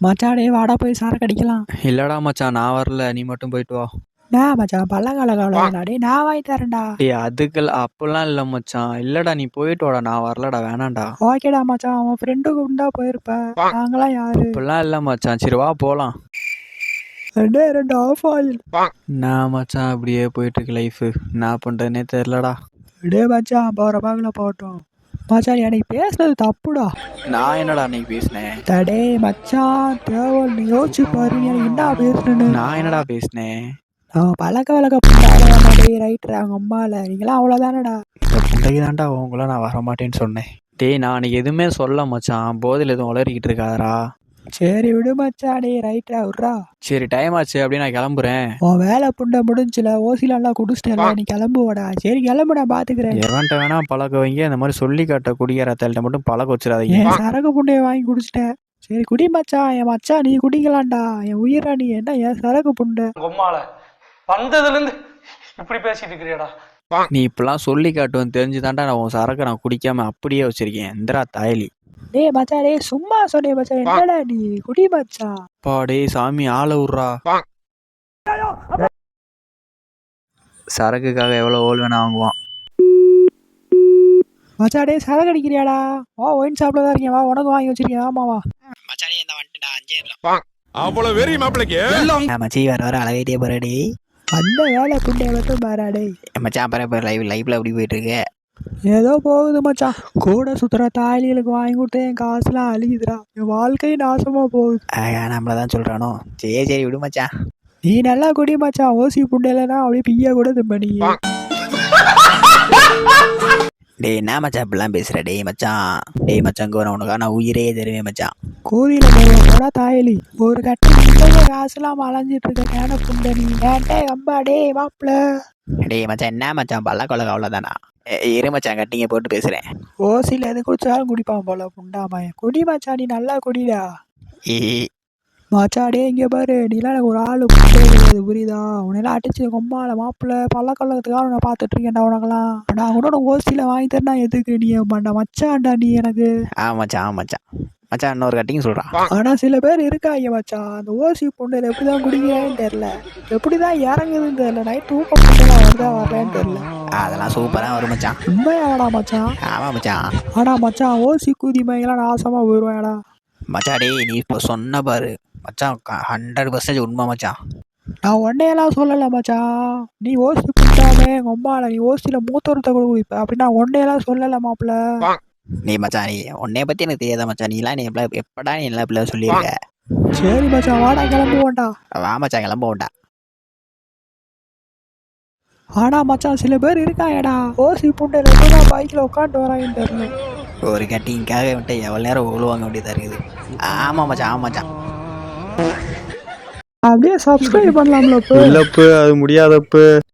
மச்சான் டேய் வாடா போய் சரக்கு அடிக்கலாம் இல்லடா மச்சான் நான் வரல. நீ மட்டும் போயிட்டு வா. நான் மச்சான் பல்லங்கால கவலை டேய் நான் வாங்கி தரேன்டா. டேய் அதுக்கெல்லாம் அப்பெல்லாம் இல்லை மச்சான் இல்லடா நீ போயிட்டு வாடா. நான் வரலடா வேணாம்டா. ஓகேடா மச்சான் அவன் ஃப்ரெண்டு கூப்பிட்டா போயிருப்ப. நாங்களாம் யாரு? இப்பெல்லாம் இல்லை மச்சான். சரி வா போகலாம் ரெண்டே ரெண்டு ஆஃப் ஆயில். நான் மச்சான் அப்படியே போயிட்டு இருக்கு லைஃபு என்ன பண்ணுறதுனே தெரிலடா டே மச்சான் போகிற பாக்கில் போகட்டும். மச்சான் எனக்கு பேசுனது தப்புடா. நான் என்னடா அன்னைக்கு பேசினேன் டே மச்சான் தேவல் நீ யோசிச்சு பாரு என்ன பேசுறேன்னு நான் என்னடா பேசினேன் நான் பழக்க வழக்க ரைட்ரு அவங்க அம்மாவில் நீங்களாம் அவ்வளோதானடா இந்த புண்டைக்கு தான்டா உங்கள நான் வரமாட்டேன்னு சொன்னேன். டேய் நான் அன்னைக்கு எதுவுமே சொல்ல மச்சான் போதையில் எதுவும் உளறிக்கிட்டு இருக்காதடா. சரி விடு மச்சான் டே ரைட்ரா விட்றா. சரி டைம் ஆச்சு அப்படியே நான் கிளம்புறேன். உன் வேலை புண்டை முடிஞ்சுல ஓசிலெல்லாம் குடிச்சிட்டேன்ல நீ கிளம்புவாடா. சரி கிளம்பு நான் பார்த்துக்கிறேன் எவன்ட்ட வேணா பழக்க வைங்க இந்த மாதிரி சொல்லி காட்ட குடிக்கிறத்தல்ட்ட மட்டும் பழக்க வச்சிடாதீங்க. என் சரக்கு புண்டையை வாங்கி குடிச்சிட்டேன். சரி குடி மச்சான் என் மச்சான் நீ குடிக்கலாம்டா. என் உயிரா நீ என்ன என் சரக்கு புண்டை? கொம்மால வந்ததுலேருந்து இப்படி பேசிட்டு இருக்கிறியடா. நீ இப்பெல்லாம் சொல்லி காட்டுவேன் தெரிஞ்சு நான் உன் சரக்கு நான் குடிக்காம அப்படியே வச்சிருக்கேன். எந்திரா தாயலி. டேய் மச்சான் டேய் சும்மா சொன்னே மச்சான் என்னடா நீ குடி மச்சான். அப்பா டேய் சாமி ஆள விட்றா சரக்குக்காக எவ்வளோ ஓல் வேணா வாங்குவான். மச்சான் டேய் சரக்கு அடிக்கிறியாடா? வா ஒயின் ஷாப்ல தான் இருக்கேன் வா உனக்கு வாங்கி வச்சிருக்கேன் ஆமா வா. மச்சானே இந்த வந்துட்டா அஞ்சே அவ்வளவு வெறி மாப்பிளைக்கு? மச்சி வர வர அழகாயிட்டே போறடி அந்த வேலை புண்டை மட்டும் பாரா டேய். மச்சான் அப்புறம் இப்போ லைவ் லைவ்ல அப்படி போயிட்டு இருக்கு. ஏதோ போகுது மச்சான். கூட சுத்துற தாலிகளுக்கு வாங்கி கொடுத்து என் காசுலாம் அழியுதுடா. என் வாழ்க்கை நாசமா போகுது. நம்மள தான் சொல்றானோ? சரி சரி விடு மச்சான். நீ நல்லா குடி மச்சான். ஓசி புண்டையிலனா அப்படியே பிய்ய கூட திம்ப நீ. டேய் என்ன மச்சான்? இப்படிலாம் பேசுற? டேய் மச்சான். டேய் மச்சான் கோர உனக்கா நான் உயிரே தருவேன் மச்சான். கோவில போட தாயலி. ஒரு இந்த காசுலாம் அலைஞ்சிட்டு இருக்க ஞான புண்டை நீ? ஏன்டே அம்பா டேய் மாப்பிள டேய் மச்சான் என்ன மச்சான் பல்ல கொலக அவ்வளோதானா இரு மச்சான் கட்டிங்க போட்டு பேசுறேன். ஓசில எது குடிச்சாலும் குடிப்பான் போல புண்டாம குடி மச்சான் நீ நல்லா குடிடா. ஈ, மச்சாடே இங்க பாரு நீலாம் எனக்கு ஒரு ஆளு கிடையாது புரியுதா? உன்னெல்லாம் அடிச்சு கொம்மால மாப்பிள்ள பல்லக்கல்லத்துக்காக உன்னை பார்த்துட்டு இருக்கேன்டா உனக்கெல்லாம். நான் கூட உனக்கு ஓசில வாங்கி தரேன்னா எதுக்கு நீ பண்ண மச்சான்டா நீ எனக்கு. ஆ மச்சான் ஆ மச்சான். மச்சான் இன்னொரு கட்டிங் சொல்கிறான் ஆனா சில பேர் இருக்காங்க மச்சான் அந்த ஓசி புண்டையில எப்படிதான் குடிக்கிறேன்னு தெரியல. எப்படிதான் இறங்குதுன்னு தெரியல. நைட் தூக்கம் புண்டைலாம் வருதா வரலன்னு தெரியல. அதெல்லாம் சூப்பராக வரும் மச்சான். உண்மையாடா மச்சான். ஆமாம் மச்சான். ஆனா மச்சான் ஓசி கூதி மயங்கெல்லாம் நாசமா போயிடுவாங்கடா மச்சான் டேய் நீ இப்போ சொன்ன பாரு. மச்சான் ஹண்ட்ரட் பர்சன்டேஜ் உண்மை மச்சான். நான் உன்னையெல்லாம் சொல்லல மச்சான். நீ ஓசி புண்டாமே எங்க அம்மால நீ ஓசியில மூத்தொருத்த கூட குடிப்ப. அப்படின்னா உன்னையெல்லாம் சொல்லல மாப்பிள்ள. நீ மச்சான் நீ உன்னைய பற்றி எனக்கு தெரியாதா மச்சான்? நீலாம் நீ எப்படா எப்படா நீ எல்லாம் இப்படி சொல்லியிருக்க சரி மச்சான் வாடா கிளம்புவோம்டா வா மச்சான் கிளம்ப வேண்டாம் ஆனா மச்சான் சில பேர் இருக்காங்கடா. ஓசி புண்டையில எப்படிதான் பைக்ல உட்காந்து வராங்கன்னு தெரியல. ஒரு கட்டிங்காக விட்டு எவ்வளோ நேரம் உழுவாங்க வேண்டியதாக இருக்குது. ஆமாம் மச்சான் ஆமாம் மச்சான். அப்படியே சப்ஸ்கிரைப் பண்ணலாம்ல இல்லப்பு அது முடியாதப்பு.